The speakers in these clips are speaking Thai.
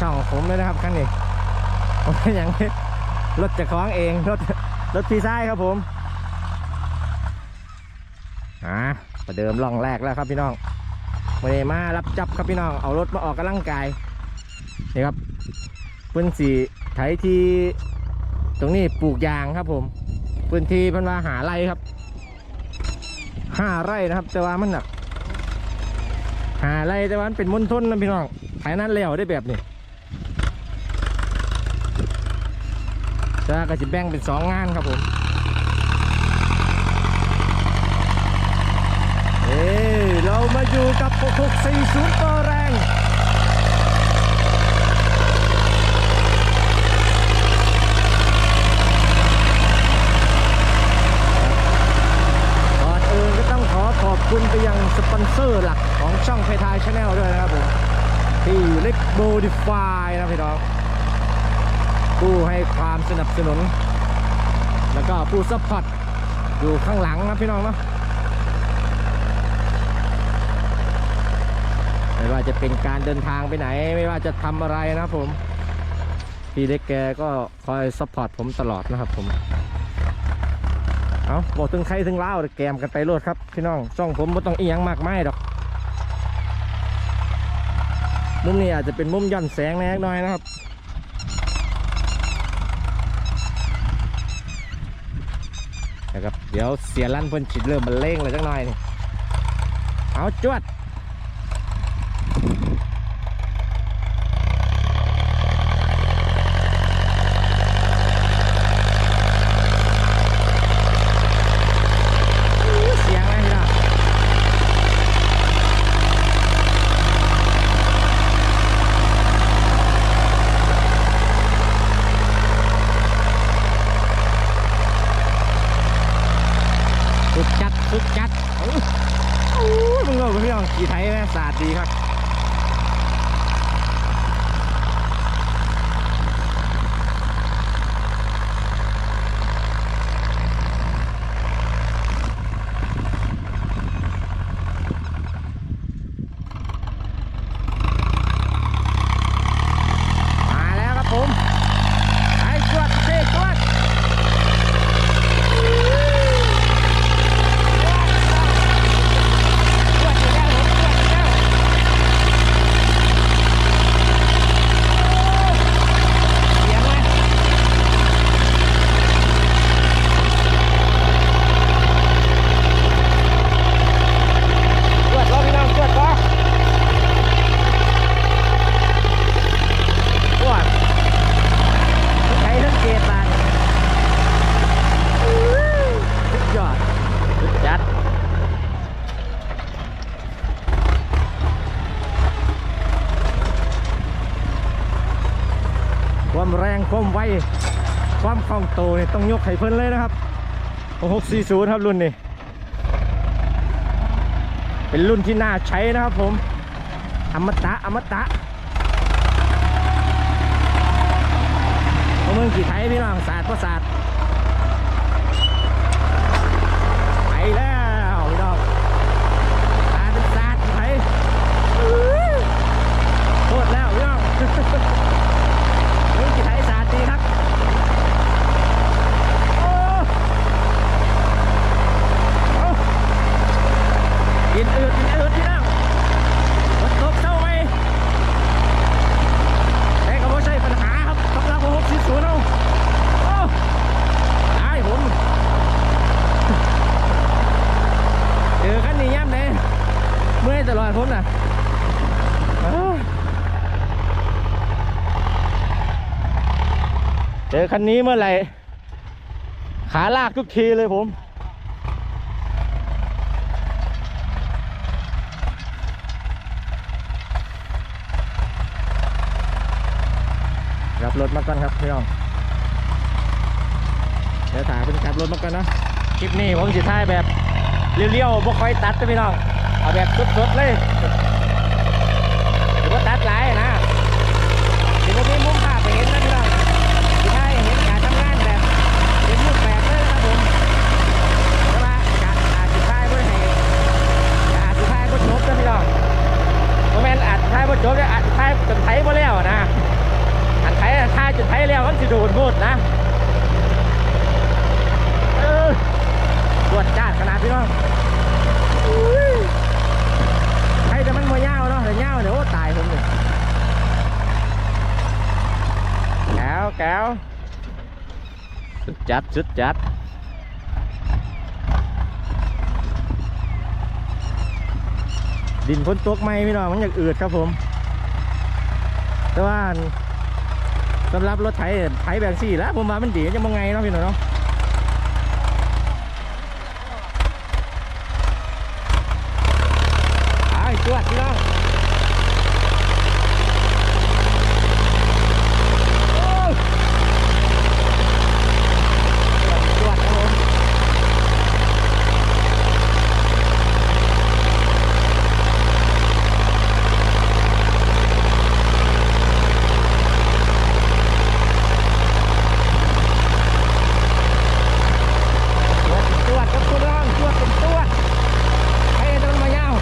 ช่องผมเลยนะครับคันนี้ผมเป็นอย่างนี้รถจะคล้องเองรถรถพี่ชายครับผมอ่าประเดิมล่องแรกแล้วครับพี่น้องวันนี้มารับจับครับพี่น้องเอารถมาออกกำลังกายนี่ครับพื้นสีไถที่ตรงนี้ปลูกยางครับผมพื้นที่พันว่าหาไรครับห้าไร่นะครับ แต่ว่ามันหนักหาไรแต่ว่ามันเป็นมณฑลนะพี่น้องไถนั้นแล้วได้แบบนี้ จะก็จะแบ่งเป็นสองงานครับผมเอ้เรามาอยู่กับ 6640ตัวแรงก่อนอื่นก็ต้องขอขอบคุณไปยังสปอนเซอร์หลักของช่องเพทายชาแนลด้วยนะครับผมที่เล็กโบดิฟายนะพี่น้อง ผู้ให้ความสนับสนุน แล้วก็ผู้ซัพพอร์ตอยู่ข้างหลังนะพี่น้องเนาะไม่ว่าจะเป็นการเดินทางไปไหน ไม่ว่าจะทำอะไรนะครับผม พี่เล็กแกก็คอยซัพพอร์ตผมตลอดนะครับผมเอาบอกถึงใครถึงเล่าแกมกันไปโลดครับพี่น้องช่องผมไม่ต้องเอียงมากไม่ดอก มุมนี้อาจจะเป็นมุมย่อนแสงแน่น้อยนะครับ นะครับ เดี๋ยวเสียลั่นเพ่นจิตเริ่มมันเร่งเลยจังหน่อยนี่เอาจวด เสียงอะไรพี่น้องสุดจัดสุดจัดโอ้โหมึงเลิกกับพี่ น้องขี่ไทยแม่ศาสตร์ดีครับ มาแล้วครับผมไอ้จวดเซ่จวดจวดอยู่แล้วผมจวดอยู่แล้วเสียงไหมจวดรอพี่น้องจวดก่อน ปวดใช้ทั้งเกตันสุดยอดสุดจัด ความวามไวความคล่องโตัวนี่ต้องยกให้เพิ่นเลยนะครับ640ครับรุ่นนี้ เป็นรุ่นที่น่าใช้นะครับผม อมตะ อมตะพวกมึงขี่ไทยพี่น้องศาสตร์ก็ศาสตร์ไปแล้วพี่น้องศาสตร์เป็นศาสตร์ไทยโคตรแล้วพี่น้อง มึงขี่ไทยศาสตร์ดีครับโอ้โอ้กินอืดกินอืดพี่น้องรถตกเศร้าไหมแต่ก็ไม่ใช่ปัญหาครับสำหรับหกสี่ศูนย์เอาโอ้ได้ผมเจอกันนี่ย่ำเลยเมื่อยตลอดผมน่ะโอ้ เจอคันนี้เมื่อไหร่ ขาลากทุกทีเลยผมรับรถมาก่อนครับพี่น้องเดี๋ยวถ่ายเป็นขับรถมาก่อนนะคลิปนี้ผมจะถ่ายแบบเรียวๆบ่ค่อยตัดนะพี่น้อง เอาแบบสดๆเลยหรือว่าตัดหลายนะเดี๋ยวผมมีมุมภาพไปเห็นนะพี่น้องที่ถ่ายเห็นการทำงานแบบเป็นรูปแบบเลยนะครับผมแต่ว่าการ โดนโคตรนะเออตรวจจ้าดขนาดพี่น้องใครแต่มันมาเงาเนาะแต่เงาเดี๋ยวอ้ตายผมเลยแก้วแก้วสุดจัดสุดจัดดินพ้นตกไหมพี่น้องมันอยากอืดครับผม แต่ว่า สำหรับรถไถไถแบบสี่แล้วผมว่ามันดีจะมองไงเนาะพี่น้องเนาะไอ้จวดพี่น้องโอ้ยจวดครับผม จวดจวดครับคุณน้องจวดเป็นจวดให้ต้นมายาว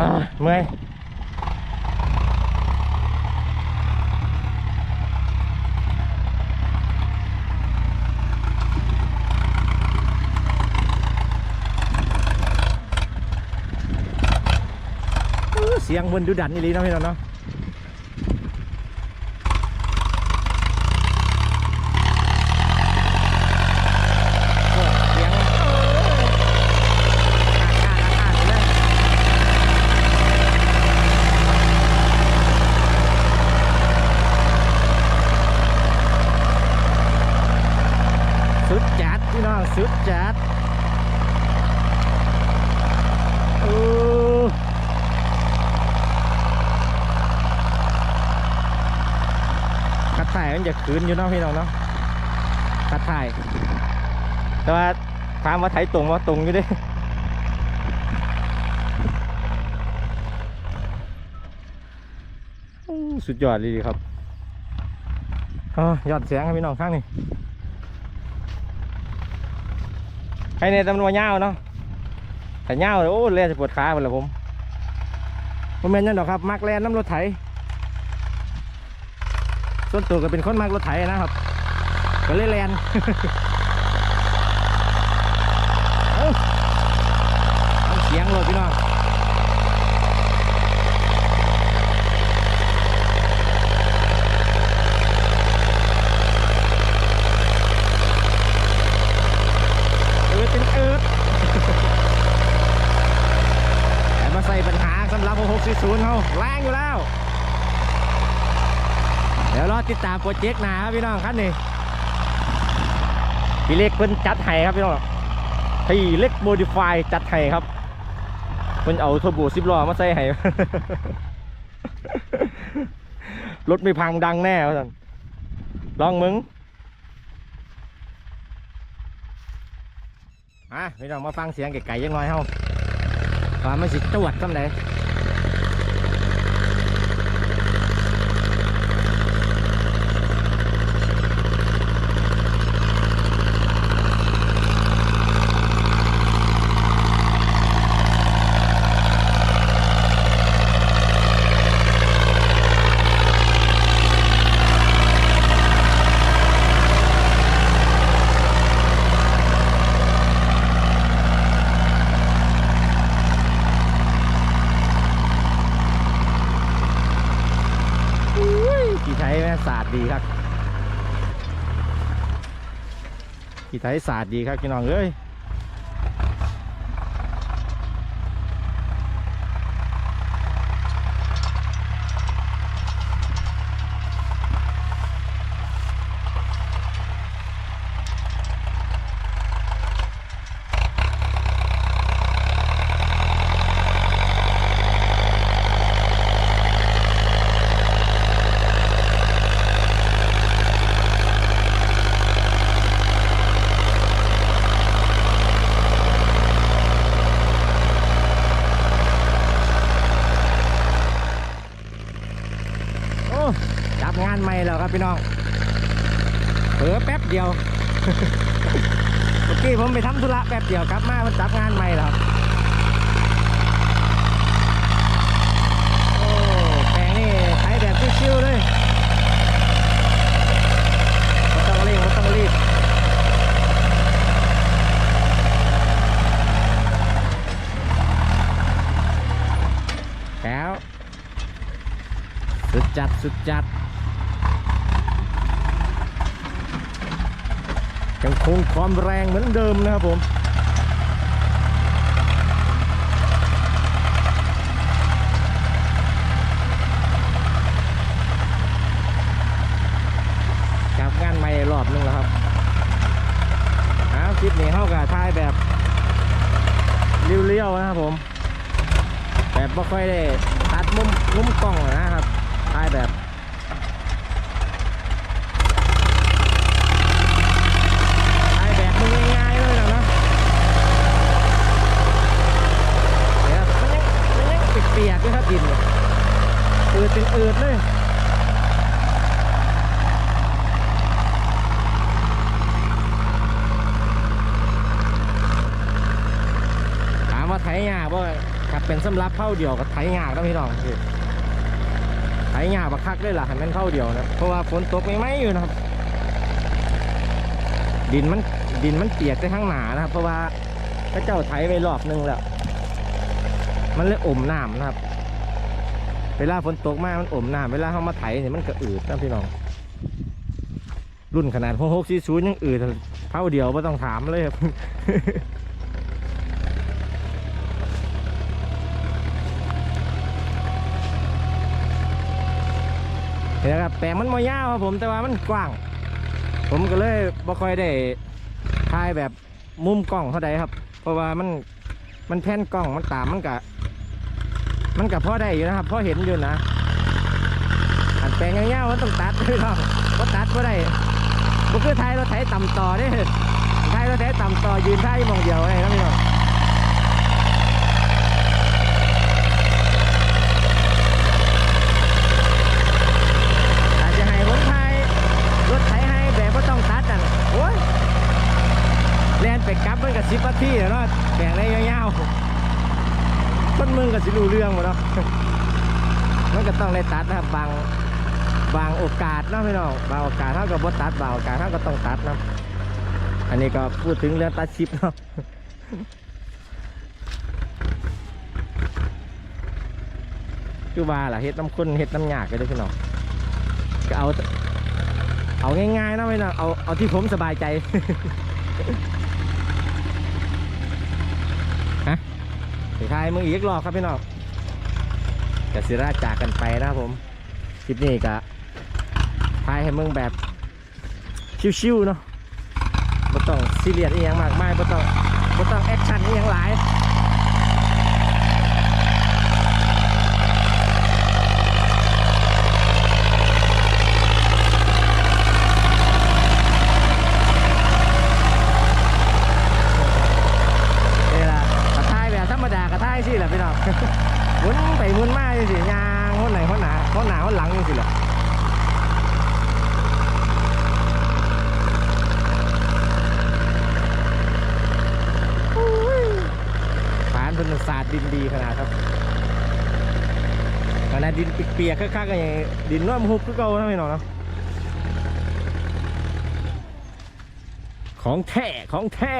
อ่าเมื่อยเสียงบนดูดันนี่ลีเนาะพี่น้องเนาะโอ้เสียงเออขาดขาดขาดไปเลย สุดจัดพี่น้องสุดจัดโอ้ ขัดถ่ายมันจะคืนอยู่เนาะพี่น้องเนาะขัดถ่าย แต่ว่าถามว่าไถตรงว่าตรงอยู่เดิสุดยอดเลยครับอ๋อยอดเสียงครับพี่น้องข้างนี้ให้ในตำรวจเงาวเนาะแต่เงาวเลยโอ้เล่จะปวดขาไปแล้วผมผมเป็นนั่นดอกครับ มักแลนน้ำรถไถ ส่วนตัวก็เป็นคนมักรถไถนะครับ ก็เลยแลนเอาเสียงเลยพี่น้องเออเป็นเอิร์ดแต่มาใส่ปัญหาสำหรับ60เขาแรงอยู่แล้ว เดี๋ยวรอติดตามโปรเจกต์หนาครับพี่น้องครับนี่พี่เล็กเพิ่นจัดให้ครับพี่น้องพี่เล็กโมดิฟายจัดให้ครับเพิ่นเอาเทอร์โบสิบล้อมาใส่ให้รถไม่พังดังแน่ว่าซั่านลองมึงอะพี่น้องมาฟังเสียงไก่ๆยังน้อยเฮาความันสิจวดซำใดอุ้ ศาสตร์ดีครับขี่ไทยศาสตร์ดีครับพี่น้องเอ้ยโอ้จับงานใหม่แล้วครับพี่น้อง เดียว เมื่อ กี้ผมไปทำธุระแป๊บเดียวกลับมามันจับงานใหม่แล้วครับโอ้แปลงนี่ใช้แบบชิวๆเลยไม่ต้องร่งไม่ต้องรีบแล้วสุดจัดสุดจัด ยังคงความแรงเหมือนเดิมนะครับผมจับงานใหม่รอบนึงแล้วครับเอาคลิปนี้เข้ากับถ่ายแบบเรียวๆนะครับผมแบบไม่ค่อยได้ตัดมุมมุมกล้องนะครับถ่ายแบบถ่ายแบบมึงง่ายๆเลยนะเนาะเดี๋ยวมันยังมันยังเปียกๆด้วยครับดินเนี่ยอืด เป็นอืดเลยถามว่าไถยากบ่ถ้าเป็นสำรับเข้าเดียวก็ไถยากนะพี่น้องพี่ไถยากบักคักเลยล่ะให้มันเข้าเดียวนะเพราะว่าฝนตกไม่ไหมอยู่นะครับ ดินมันดินมันเปียกไปข้างหนานะครับ เพราะว่าพระเจ้าไถไปรอบนึงแล้ว มันเลยอมน้ำนะครับ เวลาฝนตกมากมันอมน้ำเวลาเขามาไถเนี่ยมันก็อืดนะพี่น้อง รุ่นขนาดหกหกสี่ศูนย์ยังอืดเท่าเดียวไม่ต้องถามเลยครับเห็นครับแปลงมันมอยาวครับผมแต่ว่ามันกว้าง ผมก็เลยบ่ค่อยได้ถ่ายแบบมุมกล้องเท่าใดครับ เพราะว่ามันมันแผ่นกล้องมันตามมันกะ มันกะพอได้อยู่นะครับพ่อเห็นอยู่นะอันแปลงยาวๆมันต้องตัดด้วยครับก็ตัดก็ได้ก็คือไทยเราไถต่ำต่อเด้ไทยเราไถต่ำต่อยืนท่ายมองเดียวไงครับพี่น้องอาจจะให้ผมไทยรถไถให้แบบว่าต้องตัดอะโอ้ยแลนไปกลับมันกับสิบนาทีเนาะแบ่งได้ยาวๆ คนมึงกับสิรู้เรื่องหมดเนาะมันก็ต้องได้ตัดนะครับบางบางโอกาสนะพี่น้องบางโอกาสเท่ากับบตัดบางโอกาสเท่าก็ต้องตัดนะอันนี้ก็พูดถึงเรื่องตัดชิปเนาะคือว่าล่ะเฮ็ดน้ำข้นเฮ็ดน้ำหยากก็ได้พี่น้องก็เอาเอาง่ายๆนะไม่นะเอาเอาที่ผมสบายใจ ฮะสุด ท้ายมึงอีกรอบครับพี่น้องกับสิราจากกันไปนะครับผม คลิปนี้ก็ทายให้มึงแบบชิวๆเนาะไม่ต้องซีเรียสอีหยังมากมายไม่ต้องไม่ต้องแอคชั่นอีหยังหลาย นี่ล่ะกระทายแบบธรรมดากระทายสิแหละพี่น้อง หมุนไปหมุนมาจังสิยางคนไหนคนหนาคนหนาคนหลังจังสิแหละฐาน เป็นศาสตร์ดินดีขนาดครับขนาดดินเปียกๆคักๆอย่างดินร่วมหุบก็เก่านะพี่น้องเนาะของแท้ของแท้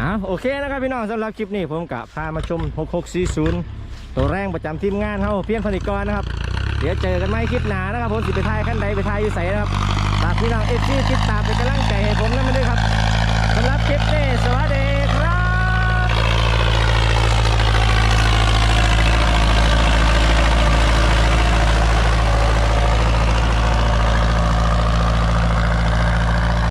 อะโอเคนะครับพี่น้องสำหรับคลิปนี้ผมกะพามาชม 6640 ตัวแรงประจำทีมงานเฮาเพียงพนิกรนะครับ เดี๋ยวเจอกันไหม่คลิปหนานะครับผมสิไปทายขั้นใดไปทายอยู่ใสนะครับฝากพี่น้องเอฟซีติดตามเป็นกำลังใจให้ผมนั่นมาด้วยครับสำหรับคลิปนี้สวัสดี